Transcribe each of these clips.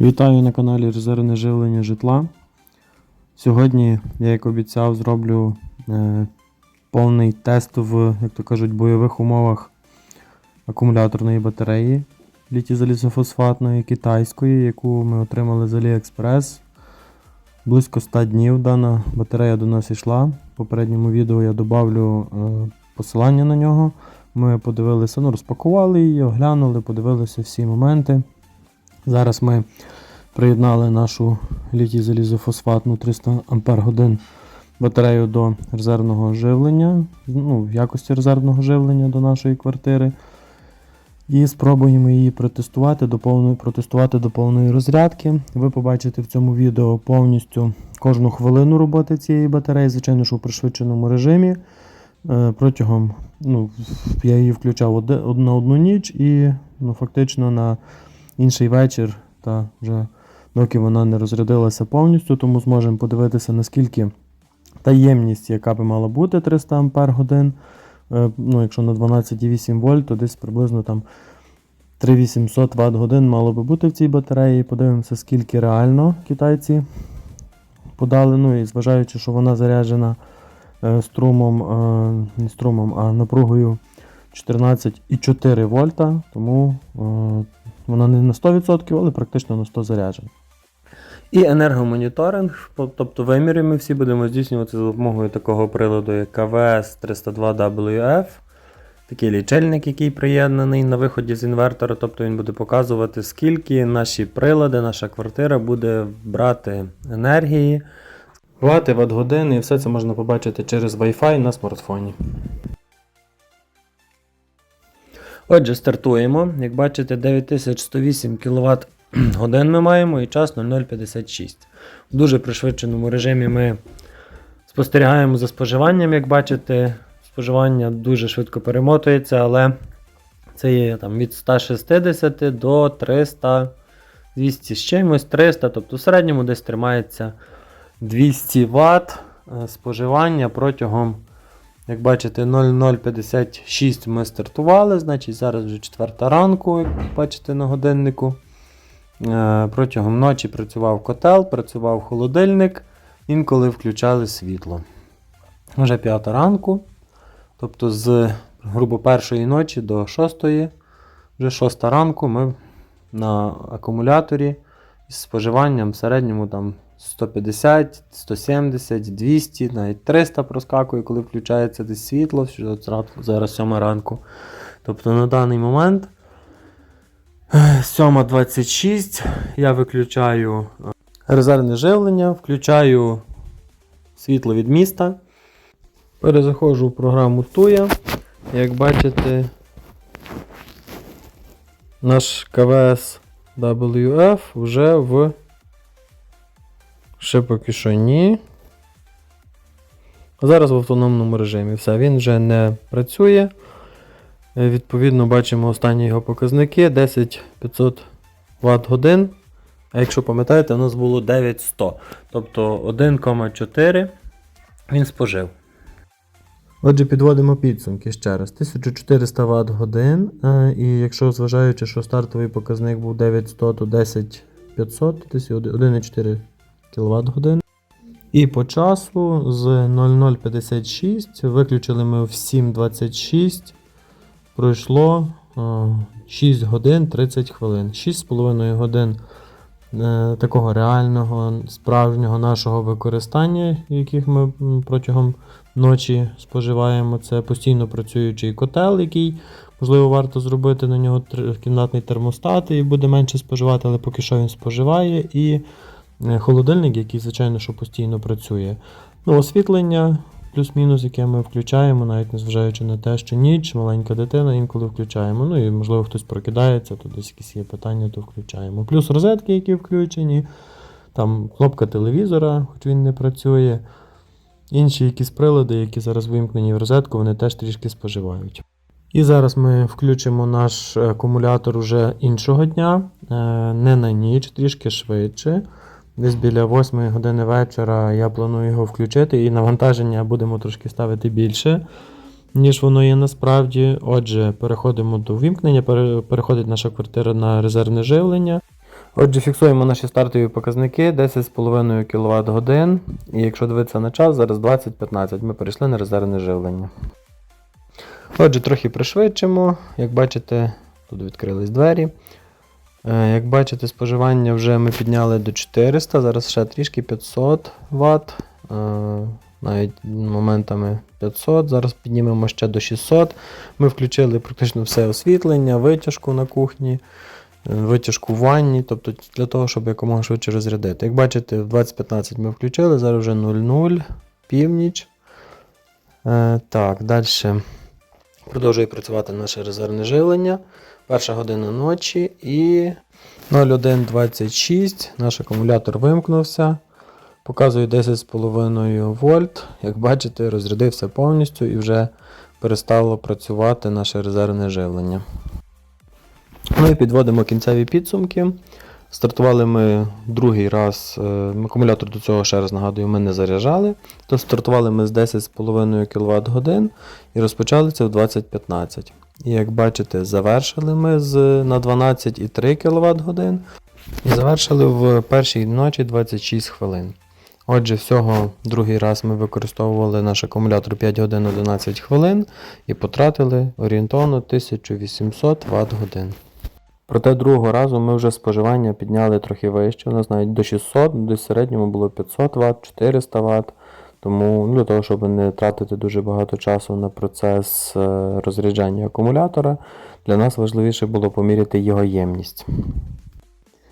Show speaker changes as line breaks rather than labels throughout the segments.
Вітаю на каналі Резервне живлення житла. Сьогодні, я як обіцяв, зроблю е, повний тест в, як то кажуть, бойових умовах акумуляторної батареї літі залізофосфатної китайської, яку ми отримали з AliExpress. Близько 100 днів дана батарея до нас йшла. В попередньому відео я додавлю е, посилання на нього. Ми подивилися, ну, розпакували її, оглянули, подивилися всі моменти. Зараз ми приєднали нашу літій залізофосфатну 300 Ампер батарею до резервного живлення, ну, в якості резервного живлення до нашої квартири. І спробуємо її протестувати до повної, протестувати до повної розрядки. Ви побачите в цьому відео повністю кожну хвилину роботи цієї батареї, звичайно, що у пришвидшеному режимі. Е, Протягом, ну, я її включав на одну ніч і ну, фактично на інший вечір, та вже доки вона не розрядилася повністю, тому зможемо подивитися, наскільки та ємність, яка би мала бути 300 Ампер годин. Е, Ну, якщо на 12,8 вольт, то десь приблизно там 3800 Вт годин мало би бути в цій батареї. Подивимося, скільки реально китайці подали. Ну і зважаючи, що вона заряджена е, струмом, е, не струмом, а напругою 14,4 вольта, тому вона не на 100%, але практично на 100 заряджена. І енергомоніторинг, тобто виміри ми всі будемо здійснювати за допомогою такого приладу, як КВС 302WF. Такий лічильник, який приєднаний на виході з інвертора, тобто він буде показувати, скільки наші прилади, наша квартира буде брати енергії, вати, ват години, і все це можна побачити через Wi-Fi на смартфоні. Отже, стартуємо. Як бачите, 9108 кВт годин ми маємо і час 0056. В дуже пришвидшеному режимі ми спостерігаємо за споживанням. Як бачите, споживання дуже швидко перемотується, але це є там, від 160 до 300, 200 з чимось, 300, тобто в середньому десь тримається 200 Вт е, споживання протягом. Як бачите, 0056 ми стартували, значить зараз вже 4 ранку, як бачите на годиннику. Е, Протягом ночі працював котел, працював холодильник, інколи включали світло. Вже 5 ранку, тобто з грубо першої ночі до 6, вже 6 ранку ми на акумуляторі з споживанням в середньому там 150, 170, 200, навіть 300 проскакує, коли включається десь світло, зараз 7 ранку. Тобто на даний момент е, 7.26 я виключаю е, резервне живлення, включаю світло від міста. Перезаходжу в програму Туя. Як бачите, наш КВС WF вже в Ще поки що ні. Зараз в автономному режимі. Все, він вже не працює. Е, Відповідно, бачимо останні його показники 10500 Вт годин. А якщо пам'ятаєте, у нас було 9100. Тобто 1,4 він спожив. Отже, підводимо підсумки ще раз. 1400 Вт годин. І якщо зважаючи, що стартовий показник був 9100, то 10500, десь 1,4 кВт годин. І по часу з 0056 виключили ми в 7.26. Пройшло е, 6 годин 30 хвилин. 6,5 годин е, такого реального, справжнього нашого використання, яких ми протягом ночі споживаємо. Це постійно працюючий котел, який, можливо, варто зробити на нього кімнатний термостат і буде менше споживати, але поки що він споживає. І Е, холодильник, який, звичайно, що постійно працює. Ну, освітлення, плюс-мінус, яке ми включаємо, навіть незважаючи на те, що ніч, маленька дитина, інколи включаємо. Ну і можливо хтось прокидається, то десь якісь є питання, то включаємо. Плюс розетки, які включені, там кнопка телевізора, хоч він не працює. Інші якісь прилади, які зараз вимкнені в розетку, вони теж трішки споживають. І зараз ми включимо наш акумулятор уже іншого дня, е, не на ніч, трішки швидше. Десь біля 8 години вечора я планую його включити, і навантаження будемо трошки ставити більше, ніж воно є насправді. Отже, переходимо до вімкнення, переходить наша квартира на резервне живлення. Отже, фіксуємо наші стартові показники 10,5 кВт годин. І якщо дивитися на час, зараз 20.15 ми перейшли на резервне живлення. Отже, трохи пришвидшимо. Як бачите, тут відкрились двері. Е, Як бачите, споживання вже ми підняли до 400, зараз ще трішки 500 Вт. Навіть моментами 500, зараз піднімемо ще до 600. Ми включили практично все освітлення, витяжку на кухні, е, витяжку в ванні, тобто для того, щоб якомога швидше розрядити. Як бачите, в 2015 ми включили, зараз вже 00, північ. Е, так, далі продовжує працювати наше резервне живлення. Перша година ночі і 0126. Наш акумулятор вимкнувся. Показує 10,5 вольт. Як бачите, розрядився повністю і вже перестало працювати наше резервне живлення. Ми підводимо кінцеві підсумки. Стартували ми другий раз. е, Акумулятор до цього, ще раз нагадую, ми не заряджали. То стартували ми з 10,5 кВт годин і розпочали це в 2015. Як бачите, завершили ми з, на 12,3 кВт і завершили в першій ночі 26 хвилин. Отже, всього другий раз ми використовували наш акумулятор 5 годин 11 хвилин і потратили орієнтовно 1800 Вт годин. Проте другого разу ми вже споживання підняли трохи вище, у нас навіть до 600, десь в середньому було 500 Вт, 400 Вт. Тому ну, для того, щоб не тратити дуже багато часу на процес е, розряджання акумулятора, для нас важливіше було поміряти його ємність.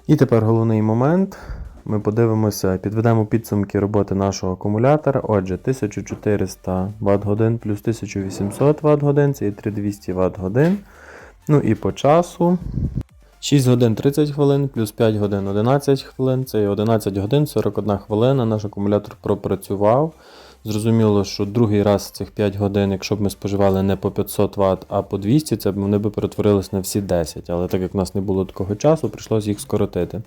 І тепер головний момент. Ми подивимося, підведемо підсумки роботи нашого акумулятора. Отже, 1400 Вт годин плюс 1800 Вт годин, це і 3200 Вт годин. Ну і по часу. 6 годин 30 хвилин, плюс 5 годин 11 хвилин, це 11 годин 41 хвилина. Наш акумулятор пропрацював. Зрозуміло, що другий раз цих 5 годин, якщо б ми споживали не по 500 Вт, а по 200, це б вони б перетворились на всі 10. Але так як в нас не було такого часу, прийшлося їх скоротити.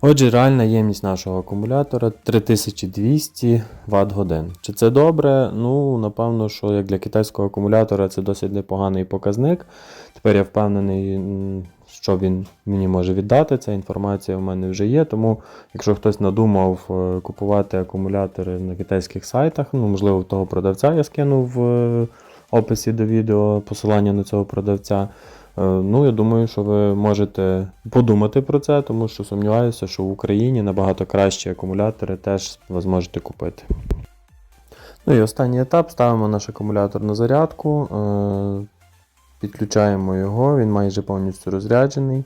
Отже, реальна ємність нашого акумулятора 3200 Вт годин. Чи це добре? Ну, напевно, що як для китайського акумулятора це досить непоганий показник. Тепер я впевнений, що він мені може віддати. Ця інформація в мене вже є. Тому, якщо хтось надумав е, купувати акумулятори на китайських сайтах, ну, можливо, в того продавця я скинув в е, описі до відео посилання на цього продавця. Е, Ну, я думаю, що ви можете подумати про це, тому що сумніваюся, що в Україні набагато кращі акумулятори теж ви зможете купити. Ну і останній етап ставимо наш акумулятор на зарядку, підключаємо його, він майже повністю розряджений.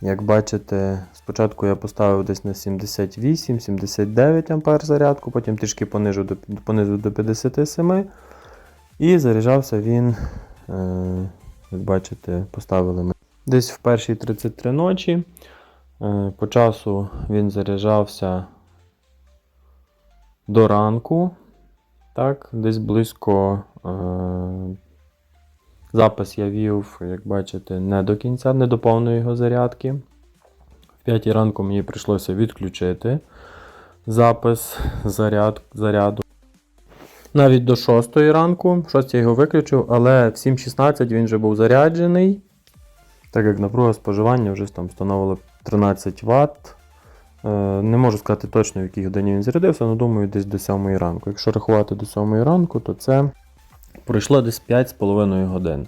Як бачите, спочатку я поставив десь на 78-79 ампер зарядку, потім трішки понижив до, понизив до 57 і заряджався він, е, як бачите, поставили ми десь в першій 33 ночі. Е, По часу він заряджався до ранку. Так, десь близько. Е, запис я вів, як бачите, не до кінця, не до повної його зарядки. В 5 ранку мені прийшлося відключити запис заряд, заряду. Навіть до 6 ранку, в 6 я його виключив, але в 7.16 він вже був заряджений. Так як напруга споживання вже там становила 13 Вт. Е, Не можу сказати точно, в якій годині він зарядився, але думаю, десь до 7 ранку. Якщо рахувати до 7 ранку, то це пройшло десь 5,5 годин.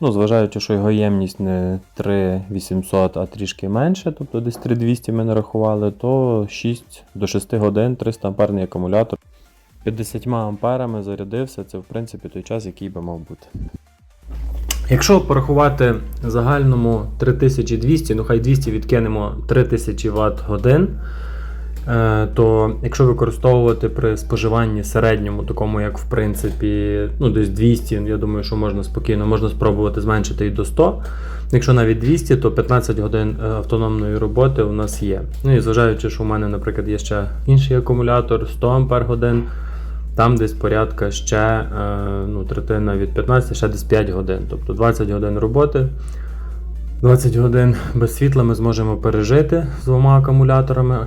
Ну, зважаючи, що його ємність не 3800, а трішки менше, тобто десь 3200 ми нарахували, то 6 до 6 годин 300 амперний акумулятор 50 амперами зарядився. Це в принципі той час, який би мав бути. Якщо порахувати загальному 3200, ну хай 200 відкинемо 3000 Вт годин, то якщо використовувати при споживанні середньому, такому як в принципі, ну десь 200, я думаю, що можна спокійно, можна спробувати зменшити і до 100. Якщо навіть 200, то 15 годин е, автономної роботи у нас є. Ну і зважаючи, що у мене, наприклад, є ще інший акумулятор 100 Ампер годин. Там десь порядка ще е, ну, третина від 15, ще десь 5 годин. Тобто 20 годин роботи, 20 годин без світла ми зможемо пережити з двома акумуляторами.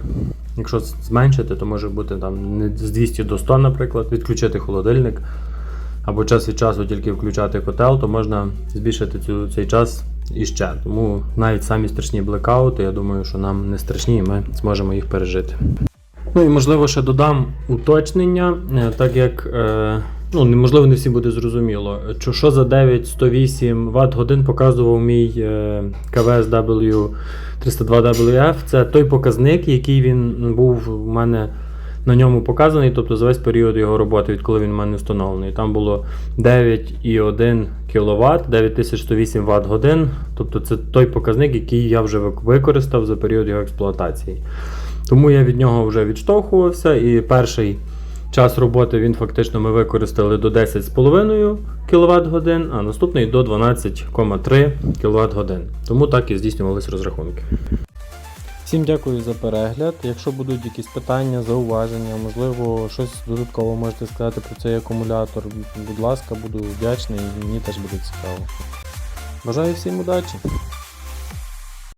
Якщо зменшити, то може бути там з 200 до 100, наприклад, відключити холодильник. Або час від часу тільки включати котел, то можна збільшити цю, цей час іще. Тому навіть самі страшні блекаути, я думаю, що нам не страшні, і ми зможемо їх пережити. Ну і можливо ще додам уточнення, е, так як е, ну, неможливо не всім буде зрозуміло, що, що за 9-108 Вт годин показував мій е, KVSW 302WF. Це той показник, який він був у мене на ньому показаний, тобто за весь період його роботи, відколи він у мене встановлений. Там було 9,1 кВт, 9108 Вт годин. Тобто це той показник, який я вже використав за період його експлуатації. Тому я від нього вже відштовхувався, і перший час роботи він фактично ми використали до 10,5 кВт годин, а наступний до 12,3 кВт годин. Тому так і здійснювалися розрахунки. Всім дякую за перегляд. Якщо будуть якісь питання, зауваження, можливо, щось додатково можете сказати про цей акумулятор, будь ласка, буду вдячний і мені теж буде цікаво. Бажаю всім удачі!